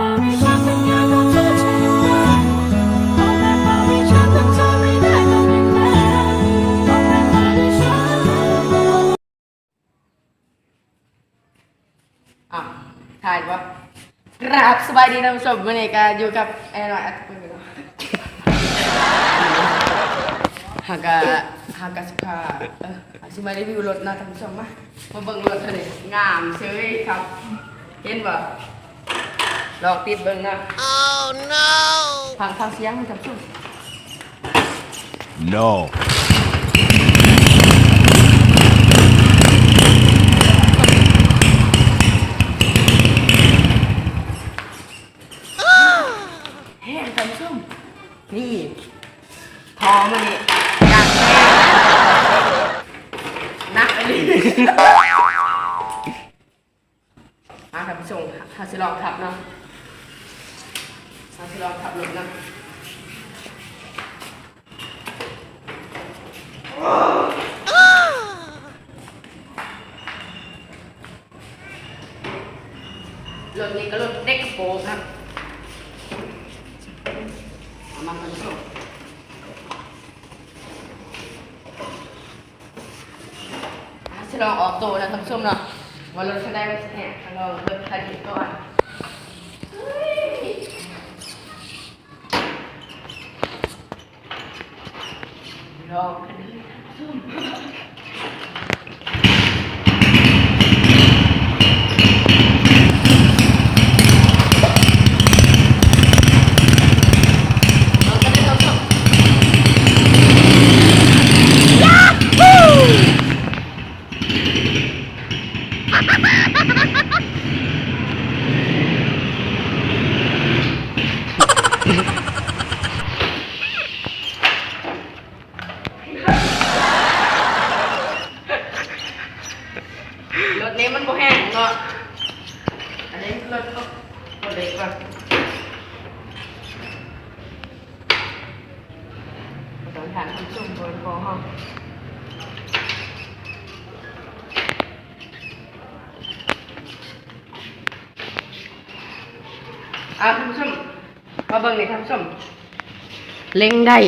อะถ่ายปะกราบสบายดีท่านผู้ชมวันนี้ก็อยู่กับแอนนาอัตตุนหากะหากะสุภาเอออาชิมารีวิวรถนะท่านผู้ชมมามาเบิ่งรถเถอะนี่งามเชยครับ เห็นบ่ ลองติดเบิ่งนะ Oh no! ฟังฟังเสียงมันท่านผู้ชม No. แห้งท่านผู้ชมนี่ทองมันนี่อยากแห้งนักอันนี้มาท่านผู้ชมฮาสิลองขับเนาะฮาสิลองขับรถเนาะ รถนี้ก็รถเด็กโปงครับเอามาท่านผู้ชมฮาสิลองอ อก รถนี้มันบ่แห้งเนาะอันนี้รถก็รถเล็กก่อนต้องทานคุณชุ่มบนคอห้องอะคุณผู้ชมมาเบิ่งนี่ท่านผู้ชมเล็งได้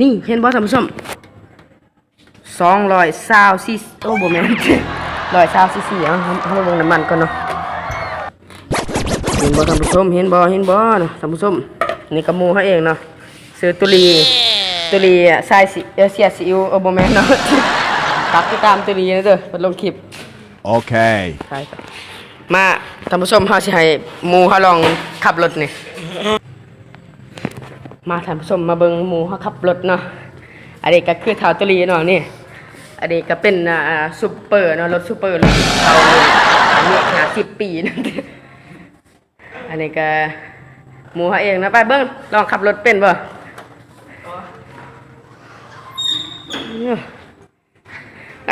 นี่เห็นบ่ท่านผู้ชม สองร้อยซาวซีโอ้โบแมนร้อยซาวซีซีเอาเอาลงน้ำมันก่อนเนาะเห็นบ่ท่านผู้ชมเห็นบ่เห็นบ่เนาะท่านผู้ชมนี่กระมูเขาเองเนาะซื้อตุลีตุลีอะทรายสีเออเสียดสีอิวโอ้โบแมนเนาะตักติดตามตุลีนะเด้อเพิ่นลงคลิป Okay. ใช่ครับมาท่านผู้ชมเฮาสิให้หมูเขาลองขับรถนี่มาท่านผู้ชมมาเบิ่งหมูเขาขับรถเนาะอันนี้ก็คือเท้าตุลีเนาะนี่ อันนี้ก็เป็นอ่าซุปเปอร์เนาะรถซุปเปอร์รถเอาอายุห้าสิบปีนั่นเด้ออันนี้ก็หมูเขาเองนะไปเบิ้งลองขับรถเป็นบ่อ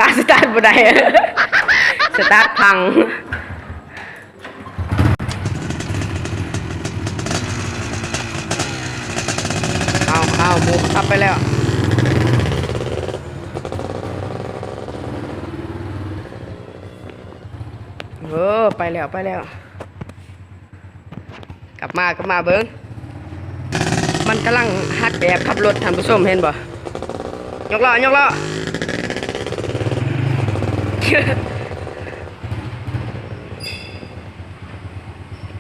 ะสตาร์ทบ่ได้สตาร์ทพังเอาเอาหมูขับไปแล้ว เอไปแล้วไปแล้ว กลับมากลับมาเบิ้งมันกำลังหัดแบบขับรถท่านผู้ชมเห็นบ่ยกล้อยกล้อ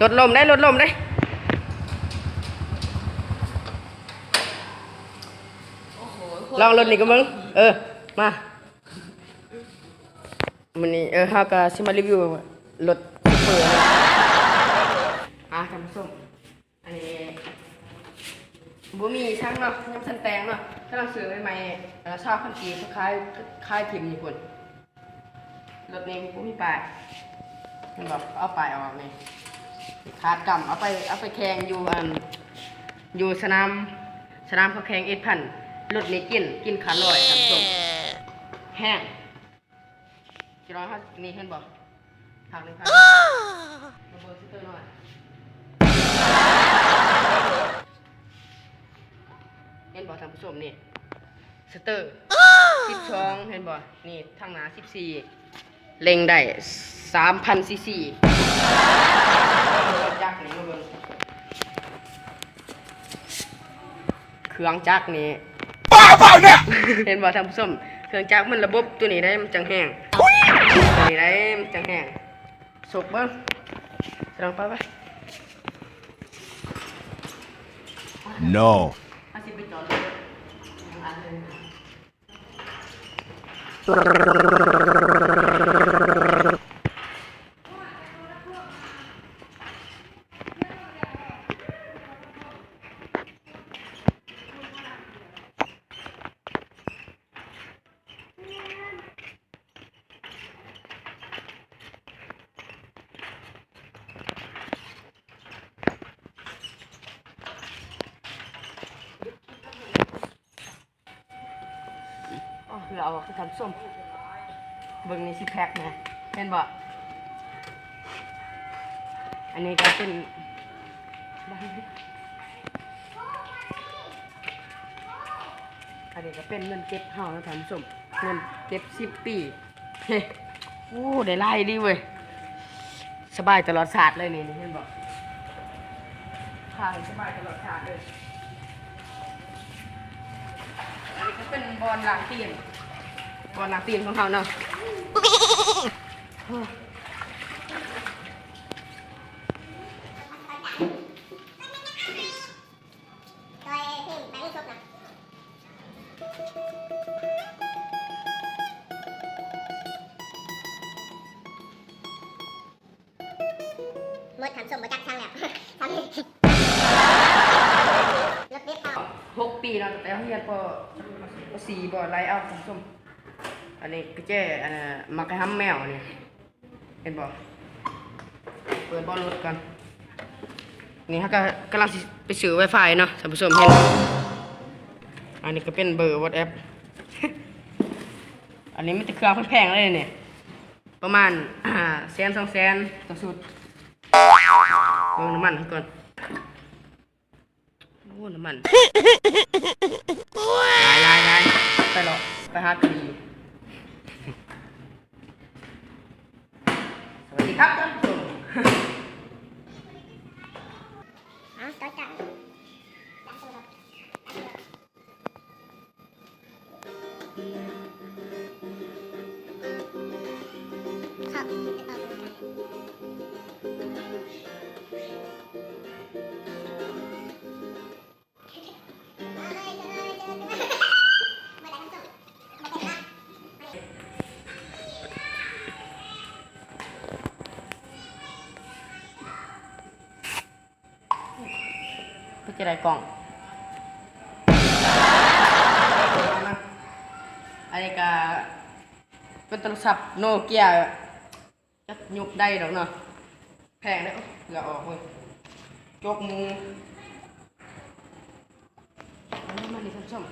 รถลมได้รถลมได้ลองรถนี่ก็มึง เออ มามันนี่เออฮาก็สิมารีวิว รถซุปเปอร์นะอะท่านผู้ชมอันนี้บ่มีช่างเนาะยังทันแตงเนาะกำลังซื้อใหม่ๆเอ่อชาวพันกีเขาขายขายทิมญี่ปุ่นรถนี้บ่มีป้ายเห็นบ่เอาป้ายออกนี่ขาดกำเอาไปเอาไปแข่งอยู่อันอยู่สนามสนามเขาแข่งเอ็ดพันรถนี้กินกินขาลอยท่านผู้มแห้งจีร้อยห้านี่เห็นบ่ เลยค่เบิดซิต์หน่อยเห็นบอกท่านผู้ชมนี่สเตอร์สิบสองเห็นบอกนี่ทางหนาสิบสี่เล็งได้สามพันซีซีจักรนี่มาเบิ่งเครื่องจักรนี่ป้าเปล่าเนี่ยเห็นบอกท่านผู้ชมเครื่องจักรมันระบบตัวนี้ได้มันจังแห้งตัวนี้ได้มันจังแห้ง สุกเบิ่งสลองไปไป no อาสิไปจอด เลยอันเลยอ๋อคือเอาคือทำส้มเบิ่งนี่สิแพ็คนะเห็นบ่อันนี้ก็เป็นอันนี้ก็เป็นเงินเก็บเฮานะท่านผู้ชมเงินเก็บสิบปีเฮ้โอ้ได้ไล่ดีเว้ยสบายตลอดศาสตร์เลยนี่นี่เห็นบ่ทางสบายตลอดศาสตร์เลยอันนี้ก็เป็นบอลหลังตีน บอลหลังตีนของเขาเนาะหมดทำสมบูรณ์จักช่างแล้วทำหกปีเนาแต่เขาเรียนปปสี่บ่อไล่เอาคุณผู้ชม อันนี้ก็เจ๊อันน่ะมักให้ห้ำแมวเนี่ยเห็นบอเปิดบอลรถกันนี่เขาก็กำลังไปซื้อ Wi-Fi เนาะท่านผู้ชมเห็นอันนี้ก็เป็นเบอร์ WhatsApp อันนี้ไม่แต่เครื่องแพงๆเลยเนี่ยประมาณแสนสองแสนต่อสุดลงน้ำมันก่อนโอ้น้ำมันลายลายลายไปหรอไปหากะดี สวัสดี เพื่อจะได้กล่อง อันนี้ก็เป็นโทรศัพท์โนเกียจะยกได้หรอกเนาะแพงเลยเหลือออกเลยจกมือันนี้มันดีท่านผู้ชม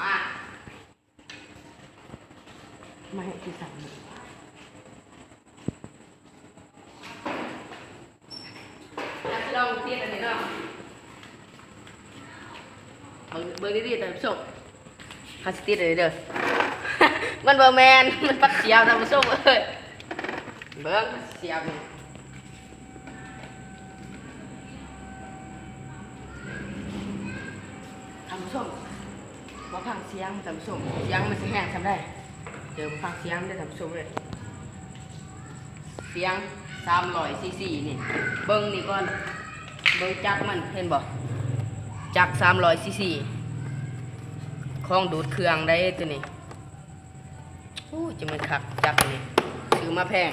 มามาให้ที่สั่งนี่อยากจะลองเทียนอันนี้เนาะเบิ่งเบิ่ง ดีๆแต่านผู้ชมคาสติดเลยเด้อ มันเบอร์แมน มันปักเสียวท่านผู้ชมเอ้ยเบิ่งเสียวท่านผู้ชมมาฟังเสียงท่านผู้ชมเสียงมันสิแห้งทำได้เดี๋ยวมาฟังเสียงได้ท่านผู้ชมเลยเสียงสามร้อยซีซีนี่ เบิ้งนี่ก่อน เบิ้งจักมันเห็นบ่จักสามร้อยซีซี ของดูดเครื่องได้ตัวนี้โอ้จะมันคักจักนี่ซื้อมาแพง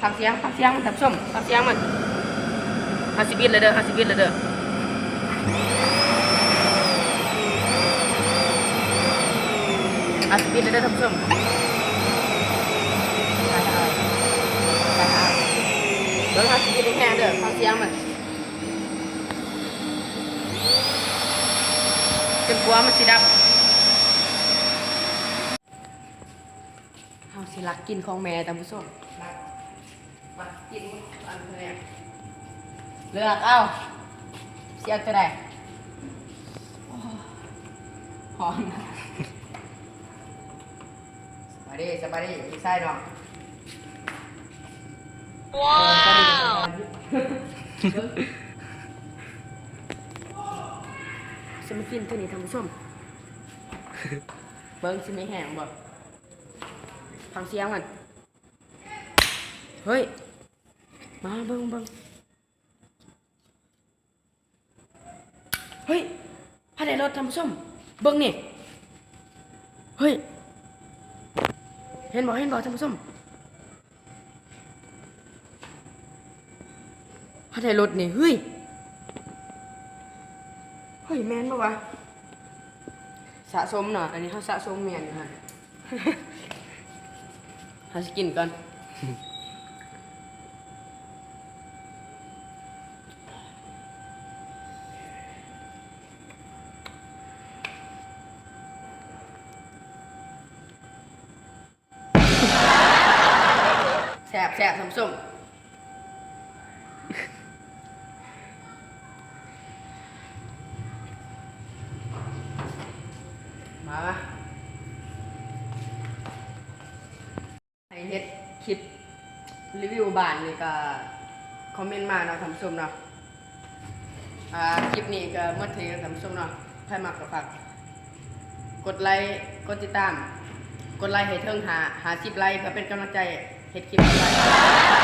ฟังเสียงฟังเสียงมันท่านผู้มฟังเสียงมันห้าสิบบิตเลยเด้อห้าสิบบิตเลยเด้อห้าสิบบิตเลยเด้อท่านผู้ชมเบิ่งหาสิกินแห้งเด้อฟังเสียงมันจ นกลัวมันสิดับเฮาสิรักกินของแม่ท่านผู้ชมรักรักกินอันนี้เลือกเอ้าเสียตัวใดหอมสบายดีสบายดีอีกไส้เนาะว้าว สมาฟินตัวนี้ท่านผู้ชม เบิ้งสิไม่แห้งบ่ฟังเสียงมันเฮ้ย มาเบิ้งเบิ้งเฮ้ยพาได้รถท่านผู้ชม เบิ้งนี่เฮ้ย เห็นบ่เห็นบ่ท่านผู้ชมพาได้รถนี่เฮ้ยเฮ้ยแมนปะวะสะสมเนาะอันนี้เขาสะสมเมียนอยู่ฮะหาสกินก่อนแสบแสบสมส้มมาปะให้เฮ็ด คลิปรีวิวบ้านนี่ก็คอมเมนต์มาเนาะท่านผู้ชมเนาะอ่าคลิปนี้ก็หมดทีแล้วท่านผู้ชมเนาะใครมากก็ฝากกดไลค์กดติดตาม กดไลค์ให้เทิงหาหาสิบไลค์เพื่อเป็นกำลังใจเฮ็ดคลิปต่อไป